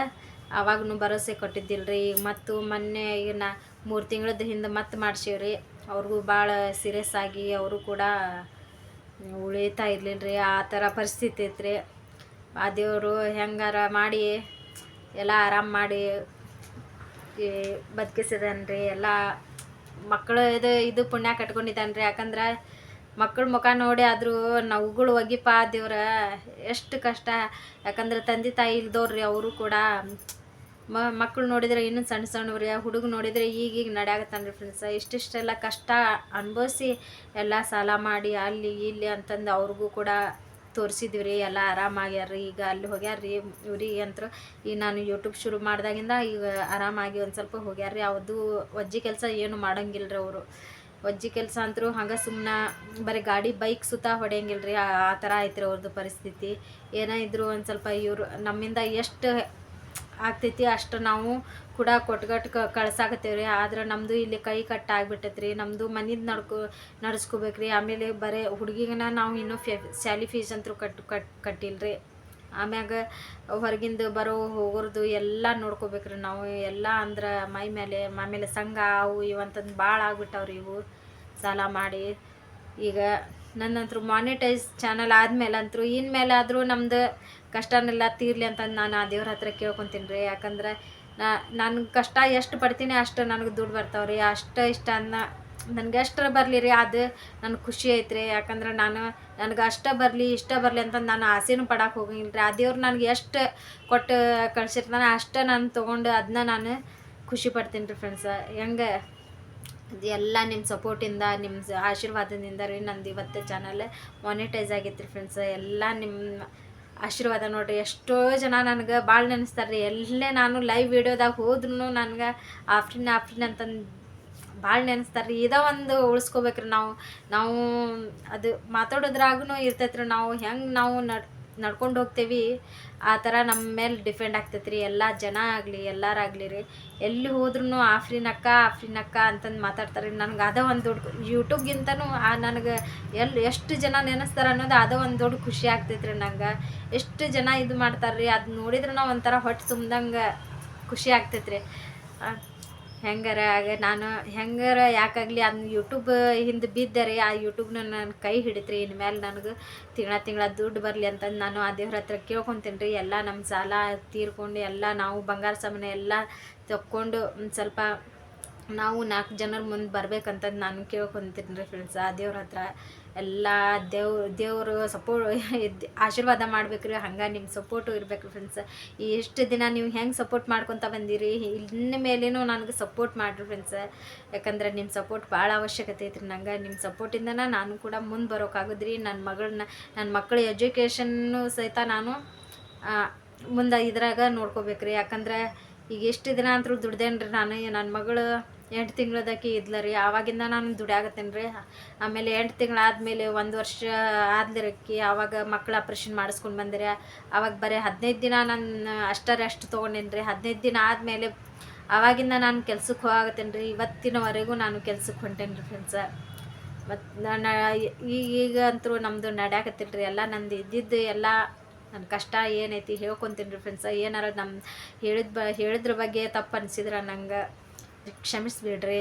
ಅವಾಗೂ ಭರೋಸೆ ಕೊಟ್ಟಿದ್ದಿಲ್ರಿ. ಈಗ ಮತ್ತು ಮೊನ್ನೆ ಈಗ ನಾ ಮೂರು ತಿಂಗಳದ ಹಿಂದೆ ಮತ್ತೆ ಮಾಡ್ಸೀವ್ರಿ. ಅವ್ರಿಗೂ ಭಾಳ ಸೀರಿಯಸ್ ಆಗಿ ಅವರು ಕೂಡ ಉಳಿತಾ ಇರ್ಲಿಲ್ಲ ರೀ ಆ ಥರ ಪರಿಸ್ಥಿತಿ ಐತ್ರಿ. ಆ ದೇವರು ಹೆಂಗಾರ ಮಾಡಿ ಎಲ್ಲ ಆರಾಮ್ ಮಾಡಿ ಬದುಕಿಸಿದನ್ರಿ. ಎಲ್ಲ ಮಕ್ಕಳು ಇದು ಇದು ಪುಣ್ಯ ಕಟ್ಕೊಂಡಿದ್ದಾನ್ರಿ. ಯಾಕಂದ್ರೆ ಮಕ್ಕಳ ಮುಖ ನೋಡಿ ಆದರೂ ನವ್ಗಳು ಒಗಿಪ ದೇವ್ರ ಎಷ್ಟು ಕಷ್ಟ. ಯಾಕಂದ್ರೆ ತಂದೆ ತಾಯಿ ಇಲ್ದವ್ರಿ ಅವರು ಕೂಡ ಮ ಮಕ್ಕಳು ನೋಡಿದ್ರೆ ಇನ್ನೂ ಸಣ್ಣ ಸಣ್ಣವ್ರಿ ಹುಡುಗ ನೋಡಿದರೆ ಈಗೀಗ ನಡ್ಯಾಗತ್ತಾನ್ರಿ ಫ್ರೆಂಡ್ಸ್ ಇಷ್ಟಿಷ್ಟೆಲ್ಲ ಕಷ್ಟ ಅನುಭವಿಸಿ ಎಲ್ಲ ಸಾಲ ಮಾಡಿ ಅಲ್ಲಿ ಇಲ್ಲಿ ಅಂತಂದು ಅವ್ರಿಗೂ ಕೂಡ ತೋರಿಸಿದ್ವಿ ರೀ ಎಲ್ಲ ಆರಾಮಾಗ್ಯಾರ್ರಿ. ಈಗ ಅಲ್ಲಿ ಹೋಗ್ಯಾರ್ರಿ. ಇವ್ರಿಗೆ ಅಂತೂ ಈಗ ನಾನು ಯೂಟ್ಯೂಬ್ ಶುರು ಮಾಡಿದಾಗಿಂದ ಈಗ ಆರಾಮಾಗಿ ಒಂದು ಸ್ವಲ್ಪ ಹೋಗ್ಯಾರ್ರಿ. ಅವ್ರದ್ದು ವಜ್ಜಿ ಕೆಲಸ ಏನು ಮಾಡಂಗಿಲ್ಲ ರೀ ಅವರು. ಒಜ್ಜಿ ಕೆಲಸ ಅಂತರೂ ಹಂಗೆ ಸುಮ್ಮನೆ ಬರೀ ಗಾಡಿ ಬೈಕ್ ಸುತ್ತ ಹೊಡೆಯಂಗಿಲ್ಲ ರೀ ಆ ಥರ ಐತ್ರಿ ಅವ್ರದ್ದು ಪರಿಸ್ಥಿತಿ. ಏನೇ ಇದ್ರು ಒಂದು ಸ್ವಲ್ಪ ಇವರು ನಮ್ಮಿಂದ ಎಷ್ಟು ಆಗ್ತೈತಿ, ಅಷ್ಟು ನಾವು ಕೂಡ ಕೊಟ್ಗಟ್ಟು ಕ ಕಳ್ಸಾಕತ್ತೇವೆ ರೀ ಆದ್ರೆ ನಮ್ಮದು ಇಲ್ಲಿ ಕೈ ಕಟ್ ಆಗ್ಬಿಟ್ಟೈತೆ ರೀ ನಮ್ಮದು ಮನಿದು ನಡ್ಕೊ ನಡ್ಸ್ಕೋಬೇಕು ರೀ ಆಮೇಲೆ ಬರೇ ಹುಡುಗಿಗನ ನಾವು ಇನ್ನೂ ಫೆ ಸ್ಯಾಲಿ ಫೀಸ್ ಅಂತೂ ಕಟ್ ಕಟ್ ಕಟ್ಟಿಲ್ಲ ರೀ ಆಮ್ಯಾಗ ಹೊರಗಿಂದ ಬರೋ ಹೋಗೋರ್ದು ಎಲ್ಲ ನೋಡ್ಕೋಬೇಕ್ರಿ ನಾವು. ಎಲ್ಲ ಅಂದ್ರೆ ಮೈ ಮೇಲೆ ಆಮೇಲೆ ಸಂಘ ಅವು ಇವಂತಂದು ಭಾಳ ಆಗ್ಬಿಟ್ಟವ್ರಿ ಇವು. ಸಾಲ ಮಾಡಿ. ಈಗ ನನ್ನಂತರೂ ಮಾನಿಟೈಸ್ ಚಾನಲ್ ಆದಮೇಲೆ ಅಂತರೂ ಇನ್ಮೇಲೆ ಆದರೂ ನಮ್ದು ಕಷ್ಟನೆಲ್ಲ ತೀರಲಿ ಅಂತ ನಾನು ಆ ದೇವ್ರ ಹತ್ರ ಕೇಳ್ಕೊತೀನಿ ರೀ. ಯಾಕಂದ್ರೆ ನಾನು ಕಷ್ಟ ಎಷ್ಟು ಪಡ್ತೀನಿ ಅಷ್ಟು ನನಗೆ ದುಡ್ಡು ಬರ್ತಾವ್ರಿ. ಅಷ್ಟು ಇಷ್ಟ ಅನ್ನ, ನನಗೆ ಎಷ್ಟರ ಬರಲಿ ರೀ, ಅದು ನನಗೆ ಖುಷಿ ಐತ್ರಿ. ಯಾಕಂದ್ರೆ ನಾನು, ನನಗೆ ಅಷ್ಟ ಬರಲಿ, ಇಷ್ಟ ಬರಲಿ ಅಂತ ನಾನು ಆಸೆನೂ ಪಡಕ್ಕೆ ಹೋಗಂಗಿಲ್ಲ ರೀ. ಆ ದೇವ್ರು ನನಗೆ ಎಷ್ಟು ಕೊಟ್ಟು ಕಳ್ಸಿರ್ತಾನೆ ಅಷ್ಟು ನಾನು ತೊಗೊಂಡು ಅದನ್ನ ನಾನು ಖುಷಿ ಪಡ್ತೀನಿ ರೀ ಫ್ರೆಂಡ್ಸ ಹೆಂಗೆ? ಎಲ್ಲ ನಿಮ್ಮ ಸಪೋರ್ಟಿಂದ ನಿಮ್ಮ ಆಶೀರ್ವಾದದಿಂದ ರೀ ನಂದು ಇವತ್ತು ಚಾನಲ್ ಮಾನಿಟೈಸ್ ರೀ ಫ್ರೆಂಡ್ಸ್ ಎಲ್ಲ ನಿಮ್ಮ ಆಶೀರ್ವಾದ ನೋಡ್ರಿ. ಎಷ್ಟೋ ಜನ ನನಗೆ ಭಾಳ ನೆನೆಸ್ತಾರೆ ರೀ ಎಲ್ಲೇ ನಾನು ಲೈವ್ ವಿಡಿಯೋದಾಗ ಹೋದ್ರೂ ನನಗೆ ಆಫ್ರಿನ್ ಆಫ್ರಿನ್ ಅಂತಂದು ಭಾಳ ನೆನೆಸ್ತಾರೆ ರೀ ಇದೇ ಒಂದು ಉಳಿಸ್ಕೋಬೇಕ್ರಿ ನಾವು. ನಾವು ಅದು ಮಾತಾಡೋದ್ರಾಗೂ ಇರ್ತೈತ್ರಿ. ನಾವು ಹೆಂಗೆ ನಾವು ನಡ್ ನಡ್ಕೊಂಡು ಹೋಗ್ತೀವಿ, ಆ ಥರ ನಮ್ಮ ಮೇಲೆ ಡಿಪೆಂಡ್ ಆಗ್ತೈತೆ ರೀ ಎಲ್ಲ ಜನ ಆಗಲಿ, ಎಲ್ಲರಾಗಲಿ ರೀ. ಎಲ್ಲಿ ಹೋದ್ರೂ ಆಫ್ರಿನ್ ಅಕ್ಕ ಆಫ್ರಿನ್ ಅಕ್ಕ ಅಂತಂದು ಮಾತಾಡ್ತಾರೆ ನನಗೆ ಅದೇ ಒಂದು ದೊಡ್ಡ ಯೂಟ್ಯೂಬ್ಗಿಂತನೂ ಆ ನನಗೆ ಎಲ್ಲಿ ಎಷ್ಟು ಜನ ನೆನೆಸ್ತಾರೆ ಅನ್ನೋದು ಅದೇ ಒಂದು ದೊಡ್ಡ ಖುಷಿ ಆಗ್ತೈತೆ ರೀ ನಂಗೆ. ಎಷ್ಟು ಜನ ಇದು ಮಾಡ್ತಾರೆ ರೀ ಅದು ನೋಡಿದ್ರೆ ನಾವು ಒಂಥರ ಹೊಟ್ಟೆ ತುಂಬ್ದಂಗೆ ಖುಷಿ ಆಗ್ತೈತೆ ರೀ ಹೆಂಗಾರ ಆಗ ನಾನು ಹೆಂಗಾರ ಯಾಕಾಗಲಿ ಅದನ್ನ ಯೂಟ್ಯೂಬ್ ಹಿಂದೆ ಬಿದ್ದೆ ರೀ ಆ ಯೂಟ್ಯೂಬ್ನ ನನ್ನ ಕೈ ಹಿಡಿತ್ರಿ ಇನ್ಮೇಲೆ ನನಗೆ ತಿಂಗಳ ತಿಂಗಳ ದುಡ್ಡು ಬರಲಿ ಅಂತಂದು ನಾನು ಆ ದೇವ್ರ ಹತ್ರ ಕೇಳ್ಕೊತೀನಿ ರೀ ಎಲ್ಲ ನಮ್ಮ ಸಾಲ ತೀರ್ಕೊಂಡು, ಎಲ್ಲ ನಾವು ಬಂಗಾರ ಸಾಮಾನು ಎಲ್ಲ ತಕ್ಕೊಂಡು ಒಂದು ಸ್ವಲ್ಪ ನಾವು ನಾಲ್ಕು ಜನರ ಮುಂದೆ ಬರ್ಬೇಕಂತಂದು ನಾನು ಕೇಳ್ಕೊತೀನಿ ರೀ ಫ್ರೆಂಡ್ಸ್ ಆ ದೇವ್ರ ಹತ್ರ ಎಲ್ಲ ದೇವ್, ದೇವರು ಸಪೋರ್ಟ್ ಆಶೀರ್ವಾದ ಮಾಡ್ಬೇಕ್ರಿ, ಹಂಗೆ ನಿಮ್ಮ ಸಪೋರ್ಟು ಇರ್ಬೇಕು ಫ್ರೆಂಡ್ಸ್ ಎಷ್ಟು ದಿನ ನೀವು ಹೆಂಗೆ ಸಪೋರ್ಟ್ ಮಾಡ್ಕೊತ ಬಂದಿರಿ ಇನ್ನು ಮೇಲೇನು ನನಗೆ ಸಪೋರ್ಟ್ ಮಾಡಿರಿ ಫ್ರೆಂಡ್ಸ್ ಯಾಕಂದ್ರೆ ನಿಮ್ಮ ಸಪೋರ್ಟ್ ಭಾಳ ಅವಶ್ಯಕತೆ ಐತ್ರಿ. ನಂಗೆ ನಿಮ್ಮ ಸಪೋರ್ಟಿಂದನ ನಾನು ಕೂಡ ಮುಂದೆ ಬರೋಕ್ಕಾಗೋದ್ರಿ ನನ್ನ ಮಗಳನ್ನ ನನ್ನ ಮಕ್ಕಳ ಎಜುಕೇಷನ್ನು ಸಹಿತ ನಾನು ಮುಂದೆ ಇದ್ರಾಗ ನೋಡ್ಕೋಬೇಕ್ರಿ. ಯಾಕಂದ್ರೆ ಈಗ ಎಷ್ಟು ದಿನ ಅಂತೂ ದುಡ್ದೇನ್ರಿ ನಾನು ನನ್ನ ಮಗಳು ಎಂಟು ತಿಂಗಳದಕ್ಕೆ ಇದ್ಲ ರೀ. ಆವಾಗಿಂದ ನಾನು ದುಡ್ಯಾಗತ್ತೇನೆ ರೀ. ಆಮೇಲೆ ಎಂಟು ತಿಂಗಳಾದ್ಮೇಲೆ ಒಂದು ವರ್ಷ ಆದ್ಲಿರಕ್ಕೆ ಆವಾಗ ಮಕ್ಳು ಆಪ್ರೇಷನ್ ಮಾಡಿಸ್ಕೊಂಡು ಬಂದಿರಿ ಆವಾಗ ಬರೀ ಹದಿನೈದು ದಿನ ನಾನು ಅಷ್ಟೇ ರೆಸ್ಟ್ ತೊಗೊಂಡೇನಿ ರೀ. ಹದಿನೈದು ದಿನ ಆದಮೇಲೆ ಆವಾಗಿಂದ ನಾನು ಕೆಲ್ಸಕ್ಕೆ ಹೋಗಾಗತ್ತೇನೆ ರೀ. ಇವತ್ತಿನವರೆಗೂ ನಾನು ಕೆಲ್ಸಕ್ಕೆ ಹೊಂಟೇನಿ ರೀ ಫ್ರೆಂಡ್ಸ ಮತ್ತು ನಾನು ಈಗ ಈಗ ಅಂತೂ ನಮ್ಮದು ನಡ್ಯಾಕತ್ತಿಲ್ಲ ರೀ. ಎಲ್ಲ ನಂದು ಇದ್ದಿದ್ದು ಎಲ್ಲ ನನ್ನ ಕಷ್ಟ ಏನೈತಿ ಹೇಳ್ಕೊತೀನಿ ರೀ ಫ್ರೆಂಡ್ಸ ಏನಾರ ನಮ್ಮ ಹೇಳಿದ ಬ, ಹೇಳಿದ್ರ ಬಗ್ಗೆ ತಪ್ಪು ಅನಿಸಿದ್ರೆ ನಂಗೆ. ಕ್ಷಮಿಸ್ಬಿಡ್ರಿ.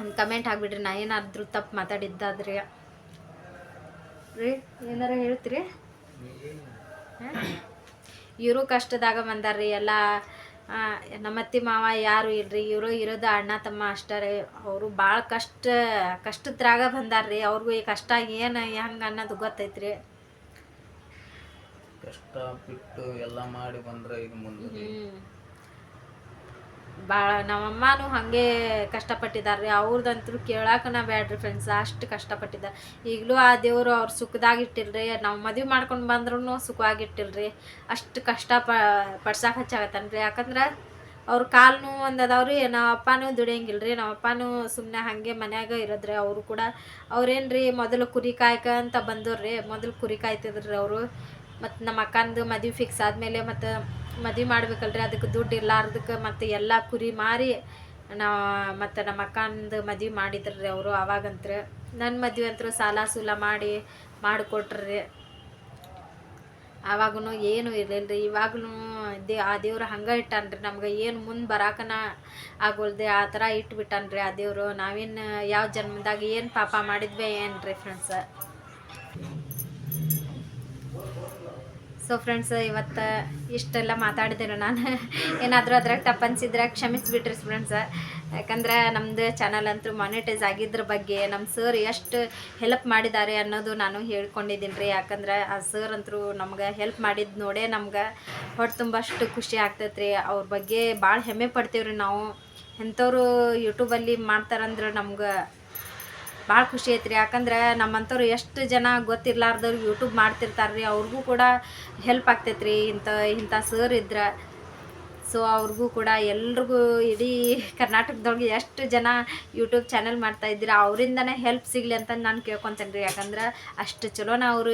ಒಂದು ಕಮೆಂಟ್ ಹಾಕ್ಬಿಡ್ರಿ. ನಾ ಏನಾದರೂ ತಪ್ಪು ಮಾತಾಡಿದ್ದಾದ್ರೆ. ರೀ ಏನಾರ ಹೇಳ್ತೀರಿ? ಇವರು ಕಷ್ಟದಾಗ ಬಂದಾರ್ರಿ. ಎಲ್ಲ ನಮ್ಮತ್ತಿ ನಮ್ಮ ಅತ್ತಿ ಮಾವ ಯಾರು ಇಲ್ರಿ. ಇವರು ಇರೋದು ಅಣ್ಣ ತಮ್ಮ ಅಷ್ಟೇ ಅವರು ಭಾಳ ಕಷ್ಟ ಕಷ್ಟದ್ರಾಗ ಬಂದಾರ್ರಿ. ಅವ್ರಿಗೂ ಈ ಕಷ್ಟ ಏನು ಹೆಂಗೆ ಅನ್ನೋದು ಗೊತ್ತೈತ್ರಿ. ಕಷ್ಟ ಬಿಟ್ಟು ಎಲ್ಲ ಮಾಡಿ ಬಂದ್ರೆ ಈಗ ಮುಂದೆ ಭಾಳ ನಮ್ಮಮ್ಮನೂ ಹಾಗೆ ಕಷ್ಟಪಟ್ಟಿದ್ದಾರೆ ಅವ್ರದಂತೂ ನಾ ಬ್ಯಾಡ್ರಿ ಫ್ರೆಂಡ್ಸ್ ಅಷ್ಟು ಕಷ್ಟಪಟ್ಟಿದ್ದಾರೆ. ಈಗಲೂ ಆ ದೇವರು ಅವ್ರು ಸುಖದಾಗ ಇಟ್ಟಿಲ್ರಿ ನಾವು ಮದುವೆ ಮಾಡ್ಕೊಂಡು ಬಂದ್ರೂ ಸುಖವಾಗಿಟ್ಟಿಲ್ರಿ ಅಷ್ಟು ಕಷ್ಟ ಪ ಪಡ್ಸಕ್ಕೆ ಹಚ್ಚಾಗತ್ತನ್ರಿ ಯಾಕಂದ್ರೆ ಅವ್ರ ಕಾಲು ಒಂದು ಅದಾವ್ರಿ ನಮ್ಮ ಅಪ್ಪನೂ ದುಡಿಯಂಗಿಲ್ರಿ ನಮ್ಮ ಅಪ್ಪನೂ ಸುಮ್ಮನೆ ಹಾಗೆ ಮನ್ಯಾಗ ಇರೋದ್ರಿ ಅವರು ಕೂಡ. ಅವ್ರೇನು ರೀ, ಮೊದಲು ಕುರಿ ಕಾಯ್ಕಂತ ಬಂದವ್ರಿ ಮೊದಲು ಕುರಿ ಕಾಯ್ತಿದ್ರಿ ಅವರು. ಮತ್ತು ನಮ್ಮ ಅಕ್ಕಂದು ಮದುವೆ ಫಿಕ್ಸ್ ಆದಮೇಲೆ ಮತ್ತು ಮದುವೆ ಮಾಡ್ಬೇಕಲ್ರಿ, ಅದಕ್ಕೆ ದುಡ್ಡು ಇರ್ಲಾರ್ದಕ್ಕೆ ಮತ್ತು ಎಲ್ಲ ಕುರಿ ಮಾರಿ ನಾವು ಮತ್ತು ನಮ್ಮ ಅಕ್ಕಂದು ಮಾಡಿದ್ರು ಮಾಡಿದ್ರಿ ಅವರು ಅವಾಗಂತ್ರ. ನನ್ನ ಮದ್ವೆ ಅಂತರೂ ಸಾಲ ಸೂಲ ಮಾಡಿ ಮಾಡಿಕೊಟ್ರಿ ಆವಾಗೂ ಏನು ಇರಲಿಲ್ಲ ರೀ ಇವಾಗಲೂ ದೇ, ಆ ದೇವ್ರು ಹಂಗೆ ಇಟ್ಟಾನ್ರಿ, ನಮ್ಗೆ ಏನು ಮುಂದೆ ಬರಾಕನ ಆಗೋಲ್ದೆ ಆ ಥರ ಇಟ್ಬಿಟ್ಟಾನ್ರಿ ಆ ದೇವರು. ನಾವೇನು, ಯಾವ ಜನ್ಮದಾಗ ಏನು ಪಾಪ ಮಾಡಿದ್ವಿ ಏನು ರೀ ಫ್ರೆಂಡ್ಸ ಸೊ ಫ್ರೆಂಡ್ಸ್ ಇವತ್ತು ಇಷ್ಟೆಲ್ಲ ಮಾತಾಡಿದ್ದೀನಿ ನಾನು. ಏನಾದರೂ ಅದ್ರಾಗ ತಪ್ಪನ್ಸಿದ್ರೆ ಕ್ಷಮಿಸಿಬಿಟ್ರಿ ಫ್ರೆಂಡ್ಸ್ ಯಾಕಂದ್ರೆ ನಮ್ಮದು ಚಾನಲ್ ಅಂತೂ ಮಾನಿಟೈಸ್ ಆಗಿದ್ರ ಬಗ್ಗೆ ನಮ್ಮ ಸರ್ ಎಷ್ಟು ಹೆಲ್ಪ್ ಮಾಡಿದ್ದಾರೆ ಅನ್ನೋದು ನಾನು ಹೇಳ್ಕೊಂಡಿದ್ದೀನಿ ರೀ. ಯಾಕಂದ್ರೆ ಆ ಸರ್ ಅಂತೂ ನಮ್ಗೆ ಹೆಲ್ಪ್ ಮಾಡಿದ್ದು ನೋಡೇ ನಮ್ಗೆ ಹೊಟ್ಟೆ ತುಂಬಷ್ಟು ಖುಷಿ ಆಗ್ತೈತೆ ರೀ. ಅವ್ರ ಬಗ್ಗೆ ಭಾಳ ಹೆಮ್ಮೆ ಪಡ್ತೀವಿ ರೀ ನಾವು. ಎಂಥವ್ರು ಯೂಟ್ಯೂಬಲ್ಲಿ ಮಾಡ್ತಾರಂದ್ರೆ ನಮ್ಗೆ ಭಾಳ ಖುಷಿ ಐತ್ರಿ. ಯಾಕಂದ್ರೆ ನಮ್ಮಂಥವ್ರು ಎಷ್ಟು ಜನ ಗೊತ್ತಿರ್ಲಾರ್ದವ್ರು ಯೂಟ್ಯೂಬ್ ಮಾಡ್ತಿರ್ತಾರೆ ರೀ ಅವ್ರಿಗೂ ಕೂಡ ಹೆಲ್ಪ್ ಆಗ್ತೈತೆ ರೀ ಇಂಥ ಇಂಥ ಸರ್ ಇದ್ರೆ. ಸೊ ಅವ್ರಿಗೂ ಕೂಡ ಎಲ್ರಿಗೂ ಇಡೀ ಕರ್ನಾಟಕದೊಳಗೆ ಎಷ್ಟು ಜನ ಯೂಟ್ಯೂಬ್ ಚಾನಲ್ ಮಾಡ್ತಾ ಇದ್ದೀರಿ, ಅವರಿಂದನೇ ಹೆಲ್ಪ್ ಸಿಗಲಿ ಅಂತ ನಾನು ಕೇಳ್ಕೊತೇನೆ ರೀ ಯಾಕಂದ್ರೆ ಅಷ್ಟು ಚಲೋನ ಅವರು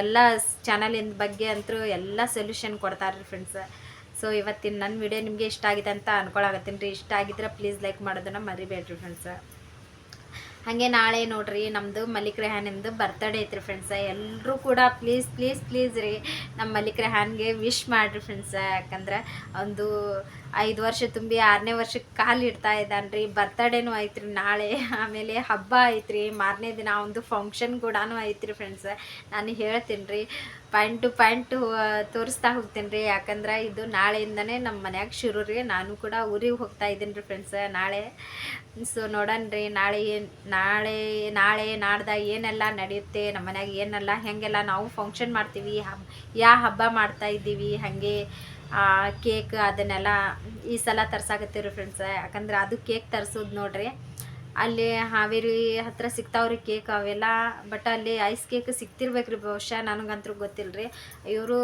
ಎಲ್ಲ ಚಾನಲಿನ ಬಗ್ಗೆ ಅಂತೂ ಎಲ್ಲ ಸೊಲ್ಯೂಷನ್ ಕೊಡ್ತಾರೆ ರೀ ಫ್ರೆಂಡ್ಸ್ ಸೊ ಇವತ್ತಿನ ನನ್ನ ವಿಡಿಯೋ ನಿಮಗೆ ಇಷ್ಟ ಆಗಿದೆ ಅಂತ ಅನ್ಕೊಳಕತ್ತೀನಿ ರೀ. ಇಷ್ಟ ಆಗಿದ್ರೆ ಪ್ಲೀಸ್ ಲೈಕ್ ಮಾಡೋದನ್ನು ಮರಿಬೇಡ್ರಿ ಫ್ರೆಂಡ್ಸ್ ಹಾಗೆ ನಾಳೆ ನೋಡ್ರಿ ನಮ್ಮದು ಮಲ್ಲಿಕ್ ರೆಹಾನಿಂದು ಬರ್ತಡೇ ಐತ್ರಿ ಫ್ರೆಂಡ್ಸ ಎಲ್ಲರೂ ಕೂಡ ಪ್ಲೀಸ್ ಪ್ಲೀಸ್ ಪ್ಲೀಸ್ ರೀ ನಮ್ಮ ಮಲ್ಲಿಕ್ ರೆಹಾನ್ಗೆ ವಿಶ್ ಮಾಡಿರಿ ಫ್ರೆಂಡ್ಸ ಯಾಕಂದ್ರೆ, ಒಂದು ಐದು ವರ್ಷ ತುಂಬಿ ಆರನೇ ವರ್ಷಕ್ಕೆ ಕಾಲು ಇದ್ದಾನೆ ರೀ ಬರ್ತಡೇನೂ ಐತ್ರಿ, ನಾಳೆ. ಆಮೇಲೆ ಹಬ್ಬ ಐತ್ರಿ. ಮಾರನೇ ದಿನ ಒಂದು ಫಂಕ್ಷನ್ ಕೂಡ ಐತ್ರಿ ಫ್ರೆಂಡ್ಸ್ ನಾನು ಹೇಳ್ತೀನಿ ರೀ ಪಾಯಿಂಟ್ ಟು ಪಾಯಿಂಟ್ ತೋರಿಸ್ತಾ ಹೋಗ್ತೀನಿ ರೀ ಯಾಕಂದ್ರೆ ಇದು ನಾಳೆಯಿಂದನೇ ನಮ್ಮ ಮನ್ಯಾಗ ಶುರು ರೀ. ನಾನು ಕೂಡ ಊರಿಗೆ ಹೋಗ್ತಾ ಇದ್ದೀನಿ ರೀ ಫ್ರೆಂಡ್ಸ್ ನಾಳೆ ಸೊ ನೋಡೋಣ ರೀ ನಾಳೆ ನಾಳೆ ನಾಳೆ ನಾಡ್ದ ಏನೆಲ್ಲ ನಡೆಯುತ್ತೆ, ನಮ್ಮ ಮನ್ಯಾಗ ಏನೆಲ್ಲ, ಹೇಗೆಲ್ಲ ನಾವು ಫಂಕ್ಷನ್ ಮಾಡ್ತೀವಿ, ಹಬ್, ಯಾ ಹಬ್ಬ ಮಾಡ್ತಾ ಇದ್ದೀವಿ, ಹಾಗೆ ಕೇಕ್ ಅದನ್ನೆಲ್ಲ ಈ ಸಲ ತರ್ಸಾಕತ್ತೀವಿ ಫ್ರೆಂಡ್ಸ್ ಯಾಕಂದ್ರೆ ಅದು ಕೇಕ್ ತರ್ಸೋದು ನೋಡ್ರಿ. ಅಲ್ಲಿ ಹಾವೇರಿ ಹತ್ರ ಸಿಗ್ತಾವ್ರಿ ಕೇಕ್ ಅವೆಲ್ಲ ಬಟ್ ಅಲ್ಲಿ ಐಸ್ ಕೇಕ್ ಸಿಗ್ತಿರ್ಬೇಕ್ರಿ ಬಹುಶಃ ನನಗಂತೂ ಗೊತ್ತಿಲ್ಲ ರೀ ಇವರು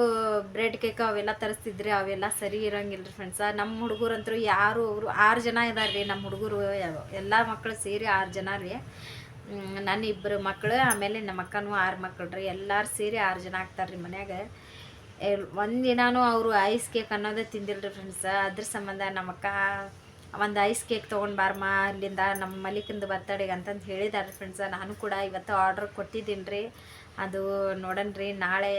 ಬ್ರೆಡ್ ಕೇಕ್ ಅವೆಲ್ಲ ತರಿಸ್ತಿದ್ರಿ, ಅವೆಲ್ಲ ಸರಿ ಇರಂಗಿಲ್ಲ ರೀ ಫ್ರೆಂಡ್ಸ ನಮ್ಮ ಹುಡುಗರಂತೂ ಯಾರು ಅವರು ಆರು ಜನ ಇದ್ದಾರೆ ರೀ ನಮ್ಮ ಹುಡುಗರು ಎಲ್ಲ ಮಕ್ಕಳು ಸೇರಿ ಆರು ಜನ ರೀ. ನನ್ನ ಇಬ್ಬರು ಮಕ್ಕಳು ಆಮೇಲೆ ನಮ್ಮ ಅಕ್ಕನೂ ಆರು ಮಕ್ಕಳು ರೀ. ಎಲ್ಲರೂ ಸೇರಿ ಆರು ಜನ ಆಗ್ತಾರೆ ರೀ ಮನ್ಯಾಗ. ಒಂದು ದಿನಾನು ಅವರು ಐಸ್ ಕೇಕ್ ಅನ್ನೋದೇ ತಿಂದಿಲ್ರಿ ಫ್ರೆಂಡ್ಸ್ ಅದ್ರ ಸಂಬಂಧ ನಮ್ಮಕ್ಕ ಒಂದು ಐಸ್ ಕೇಕ್ ತೊಗೊಂಡು ಬಾರಮ್ಮ ಅಲ್ಲಿಂದ ನಮ್ಮ ಮಲಿಕಿಂದು ಬರ್ತಡೆಗೆ ಅಂತಂದು ಹೇಳಿದಾರೆ ಫ್ರೆಂಡ್ಸ ನಾನು ಕೂಡ ಇವತ್ತು ಆರ್ಡ್ರ್ ಕೊಟ್ಟಿದ್ದೀನಿ ರೀ ಅದು ನೋಡನ್ರಿ, ನಾಳೆ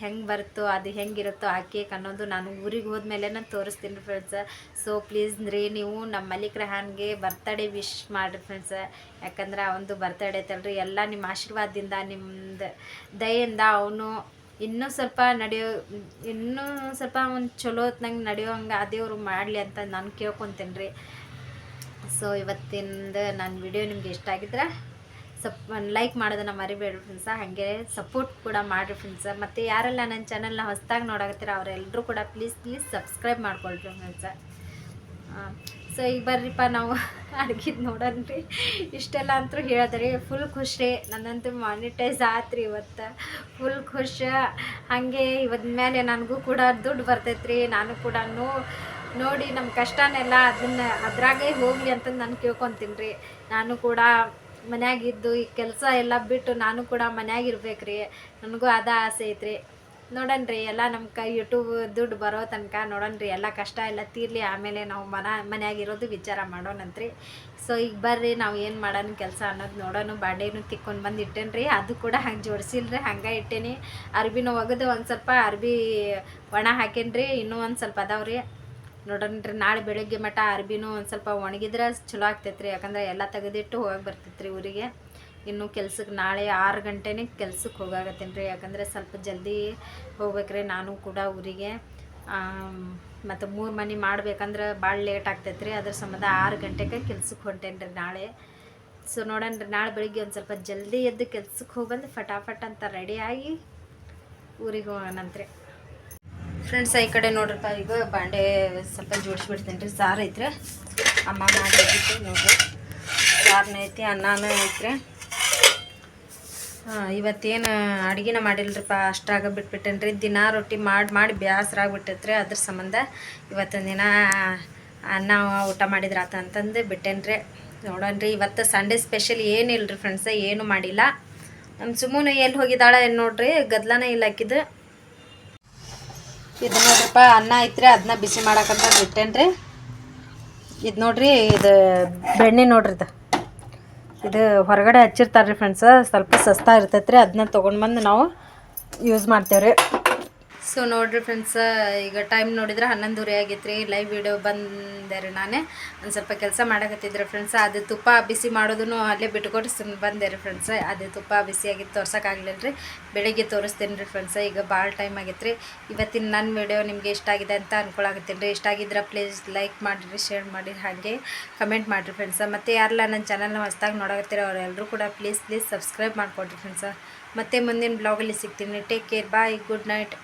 ಹೆಂಗೆ ಬರುತ್ತೋ ಅದು ಹೆಂಗಿರುತ್ತೋ ಆ ಕೇಕ್ ಅನ್ನೋದು ನಾನು ಊರಿಗೆ ಹೋದ್ಮೇಲೆ ನಾನು ತೋರಿಸ್ತೀನಿ ಫ್ರೆಂಡ್ಸ್ ಸೊ ಪ್ಲೀಸ್ ರೀ, ನೀವು ನಮ್ಮ ಮಲಿಕ್ ರೆಹಾನ್ಗೆ ಬರ್ತಡೇ ವಿಶ್ ಮಾಡಿರಿ ಫ್ರೆಂಡ್ಸ್ ಯಾಕಂದ್ರೆ ಅವನದು ಬರ್ತಡೇ ಐತಲ್ರಿ. ಎಲ್ಲ ನಿಮ್ಮ ಆಶೀರ್ವಾದದಿಂದ ನಿಮ್ಮದು ದಯೆಯಿಂದ ಅವನು ಇನ್ನೂ ಸ್ವಲ್ಪ ನಡೆಯೋ, ಇನ್ನೂ ಸ್ವಲ್ಪ ಒಂದು ಚಲೋ ಹೊತ್ನಂಗೆ ನಡೆಯೋಂಗೆ ಆ ದೇವರು ಮಾಡಲಿ ಅಂತ ನಾನು ಕೇಳ್ಕೊತೀನಿ ರೀ ಸೊ ಇವತ್ತಿಂದ ನನ್ನ ವಿಡಿಯೋ ನಿಮ್ಗೆ ಇಷ್ಟ ಆಗಿದ್ರೆ, ಸಪ್ ಲೈಕ್ ಮಾಡೋದನ್ನ ಮರಿಬೇಡ್ರಿ ಫ್ರೆಂಡ್ಸ ಹಾಗೆ ಸಪೋರ್ಟ್ ಕೂಡ ಮಾಡಿರಿ ಫ್ರೆಂಡ್ಸ ಮತ್ತು ಯಾರೆಲ್ಲ ನನ್ನ ಚಾನಲ್ನ ಹೊಸ್ದಾಗಿ ನೋಡಕತ್ತೀರ ಅವರೆಲ್ಲರೂ ಕೂಡ ಪ್ಲೀಸ್ ಪ್ಲೀಸ್ ಸಬ್ಸ್ಕ್ರೈಬ್ ಮಾಡ್ಕೊಳ್ರಿ ಫ್ರೆಂಡ್ಸ ಸೊ ಈಗ ಬರ್ರಿಪ್ಪ ನಾವು ಅಡ್ಗಿದ್ ನೋಡನ್ರಿ. ಇಷ್ಟೆಲ್ಲ ಅಂತೂ ಹೇಳಿದ್ರಿ. ಫುಲ್ ಖುಷಿ ನನ್ನಂತೂ ಮಾನಿಟೈಸ್ ಆತ್ರಿ ಇವತ್ತು. ಫುಲ್ ಖುಷಿ. ಹಾಗೆ ಇವತ್ತ ಮೇಲೆ ನನಗೂ ಕೂಡ ದುಡ್ಡು ಬರ್ತೈತ್ರಿ. ನಾನು ಕೂಡ ನೋಡಿ ನಮ್ಮ ಕಷ್ಟನೆಲ್ಲ ಅದನ್ನು ಅದ್ರಾಗೆ ಹೋಗಲಿ ಅಂತ ನಾನು ಕೇಳ್ಕೊತೀನಿ ರೀ ನಾನು ಕೂಡ ಮನ್ಯಾಗಿದ್ದು ಈ ಕೆಲಸ ಎಲ್ಲ ಬಿಟ್ಟು ನಾನು ಕೂಡ ಮನ್ಯಾಗ ರೀ ನನಗೂ ಅದ ಆಸೆ ಐತ್ರಿ. ನೋಡಣ್ರಿ ಎಲ್ಲ ನಮ್ಮ ಕೈ ಯೂಟ್ಯೂಬ್ ದುಡ್ಡು ಬರೋ ತನಕ ನೋಡೋಣ್ರಿ ಎಲ್ಲ ಕಷ್ಟ ಎಲ್ಲ ತೀರ್ಲಿ, ಆಮೇಲೆ ನಾವು ಮನ ಮನೆಯಾಗಿರೋದು ವಿಚಾರ ಮಾಡೋಣಂತ್ರಿ. ಸೊ ಈಗ ಬರ್ರಿ, ನಾವು ಏನು ಮಾಡೋಣ ಕೆಲಸ ಅನ್ನೋದು ನೋಡೋಣ ಬಾಂಡೆನೂ ತಿಕ್ಕೊಂಡು ಬಂದು ಇಟ್ಟೇನ್ರಿ, ಅದು ಕೂಡ ಹಂಗೆ ಜೋಡಿಸಿಲ್ರಿ, ಹಂಗೆ ಇಟ್ಟೇನಿ. ಅರ್ಬಿನೂ ಒಗೆದು, ಒಂದು ಸ್ವಲ್ಪ ಅರ್ಬಿ ಒಣ ಹಾಕೇನ್ರಿ, ಇನ್ನೂ ಒಂದು ಸ್ವಲ್ಪ ಅದಾವ್ರಿ. ನೋಡೋಣ್ರಿ ನಾಳೆ ಬೆಳಗ್ಗೆ ಮಟ ಅರ್ಬಿನೂ ಒಂದು ಸ್ವಲ್ಪ ಒಣಗಿದ್ರೆ ಚಲೋ ಆಗ್ತೈತ್ರಿ, ಯಾಕಂದ್ರೆ ಎಲ್ಲ ತೆಗೆದಿಟ್ಟು ಹೋಗಿ ಬರ್ತೈತ್ರಿ ಊರಿಗೆ. ಇನ್ನು ಕೆಲ್ಸಕ್ಕೆ ನಾಳೆ ಆರು ಗಂಟೆನೇ ಕೆಲ್ಸಕ್ಕೆ ಹೋಗಾಕತ್ತೀನಿ ರೀ. ಯಾಕಂದರೆ ಸ್ವಲ್ಪ ಜಲ್ದಿ ಹೋಗ್ಬೇಕ್ರಿ ನಾನು ಕೂಡ ಊರಿಗೆ. ಮತ್ತು ಮೂರು ಮನೆ ಮಾಡ್ಬೇಕಂದ್ರೆ ಭಾಳ ಲೇಟ್ ಆಗ್ತೈತೆ ರೀ ಅದ್ರ ಸಂಬಂಧ ಆರು ಗಂಟೆಗೆ ಕೆಲ್ಸಕ್ಕೆ ಹೊಂಟೇನಿ ರೀ ನಾಳೆ. ಸೊ ನೋಡೋಣ ರೀ ನಾಳೆ ಬೆಳಿಗ್ಗೆ ಒಂದು ಸ್ವಲ್ಪ ಜಲ್ದಿ ಎದ್ದು ಕೆಲ್ಸಕ್ಕೆ ಹೋಗ್ಬಂದು ಫಟಾಫಟ್ ಅಂತ ರೆಡಿಯಾಗಿ ಊರಿಗೆ ಹೋಗೋಣಂತ್ರಿ ಫ್ರೆಂಡ್ಸ್ ಈ ಕಡೆ ನೋಡ್ರಪ್ಪ ಈಗ ಬಾಂಡೆ ಸ್ವಲ್ಪ ಜೋಡಿಸ್ಬಿಡ್ತೀನಿ ರೀ. ಸಾರು ಐತ್ರಿ. ಅಮ್ಮ ಮಾಡಿದ್ದು ನೋಡ್ರಿ. ಸಾರನ್ನ ಐತಿ ಅನ್ನನೂ ಐತ್ರಿ. ಹಾಂ, ಇವತ್ತೇನು ಅಡುಗೆನ ಮಾಡಿಲ್ರಿಪ್ಪ ಅಷ್ಟಾಗ ಬಿಟ್ಬಿಟ್ಟೇನ್ರಿ. ದಿನ ರೊಟ್ಟಿ ಮಾಡಿ ಮಾಡಿ ಬೇಸರ ಆಗಿಬಿಟ್ಟೈತ್ರಿ ಅದ್ರ ಸಂಬಂಧ ಇವತ್ತೊಂದು ದಿನ ಅನ್ನ ಊಟ ಮಾಡಿದ್ರೆ ಆತ ಅಂತಂದು ಬಿಟ್ಟೇನ್ರಿ. ನೋಡೋಣ್ರಿ ಇವತ್ತು ಸಂಡೇ ಸ್ಪೆಷಲ್ ಏನಿಲ್ಲ ರೀ ಫ್ರೆಂಡ್ಸ ಏನು ಮಾಡಿಲ್ಲ. ನಮ್ಮ ಸುಮ್ಮನೆ ಎಲ್ಲಿ ಹೋಗಿದ್ದಾಳೆ ಏನು ನೋಡ್ರಿ, ಗದ್ಲನೇ ಇಲ್ಲ ಹಾಕಿದ್ದು? ಇದು ನೋಡ್ರಿಪ್ಪ ಅನ್ನ ಐತ್ರಿ ಅದನ್ನ ಬಿಸಿ ಮಾಡಕ್ಕಂತ ಬಿಟ್ಟೇನ್ರಿ. ಇದು ನೋಡ್ರಿ, ಇದು ಬೆಣ್ಣೆ ನೋಡ್ರಿ ಇದು ಇದು ಹೊರಗಡೆ ಹಚ್ಚಿರ್ತಾರೆ ಫ್ರೆಂಡ್ಸ್ ಸ್ವಲ್ಪ ಸಸ್ತಾ ಇರ್ತೈತೆ ರೀ ಅದನ್ನ ತೊಗೊಂಡು ಬಂದು ನಾವು ಯೂಸ್ ಮಾಡ್ತೇವೆ ರೀ ಸೊ ನೋಡಿರಿ ಫ್ರೆಂಡ್ಸ್ ಈಗ ಟೈಮ್ ನೋಡಿದ್ರೆ ಹನ್ನೊಂದುವರೆ ಆಗೈತೆ ರೀ ಲೈವ್ ವಿಡಿಯೋ ಬಂದೆ ರೀ ನಾನೇ. ಒಂದು ಸ್ವಲ್ಪ ಕೆಲಸ ಮಾಡಕತ್ತಿದ್ರೆ ಫ್ರೆಂಡ್ಸ್ ಅದು ತುಪ್ಪ ಬಿಸಿ ಮಾಡೋದನ್ನು ಅಲ್ಲೇ ಬಿಟ್ಕೊಟ್ಟು ಸುಮ್ಮನೆ ಬಂದೆ ರೀ ಫ್ರೆಂಡ್ಸ್ ಅದು ತುಪ್ಪ ಬಿಸಿಯಾಗಿ ತೋರ್ಸೋಕ್ಕಾಗಲಿಲ್ಲ ರೀ ಬೆಳಿಗ್ಗೆ ತೋರಿಸ್ತೀನಿ ರೀ ಫ್ರೆಂಡ್ಸ್ ಈಗ ಭಾಳ ಟೈಮ್ ಆಗೈತೆ ರೀ ಇವತ್ತಿನ ನನ್ನ ವಿಡಿಯೋ ನಿಮಗೆ ಇಷ್ಟ ಆಗಿದೆ ಅಂತ ಅನ್ಕೊಳಕತ್ತೀನಿ ರೀ ಇಷ್ಟ ಆಗಿದ್ರೆ ಪ್ಲೀಸ್ ಲೈಕ್ ಮಾಡಿರಿ ಶೇರ್ ಮಾಡಿ ಹಾಗೆ ಕಮೆಂಟ್ ಮಾಡಿರಿ ಫ್ರೆಂಡ್ಸ್ ಮತ್ತು ಯಾರೆಲ್ಲ ನನ್ನ ಚಾನಲ್ನ ಹೊಸ್ದಾಗಿ ನೋಡಕತ್ತೀರ ಅವರೆಲ್ಲರೂ ಕೂಡ ಪ್ಲೀಸ್ ಪ್ಲೀಸ್ ಸಬ್ಸ್ಕ್ರೈಬ್ ಮಾಡಿಕೊಡ್ರಿ ಫ್ರೆಂಡ್ಸ ಮತ್ತೆ ಮುಂದಿನ ಬ್ಲಾಗಲ್ಲಿ ಸಿಗ್ತೀನಿ. Take care bye good night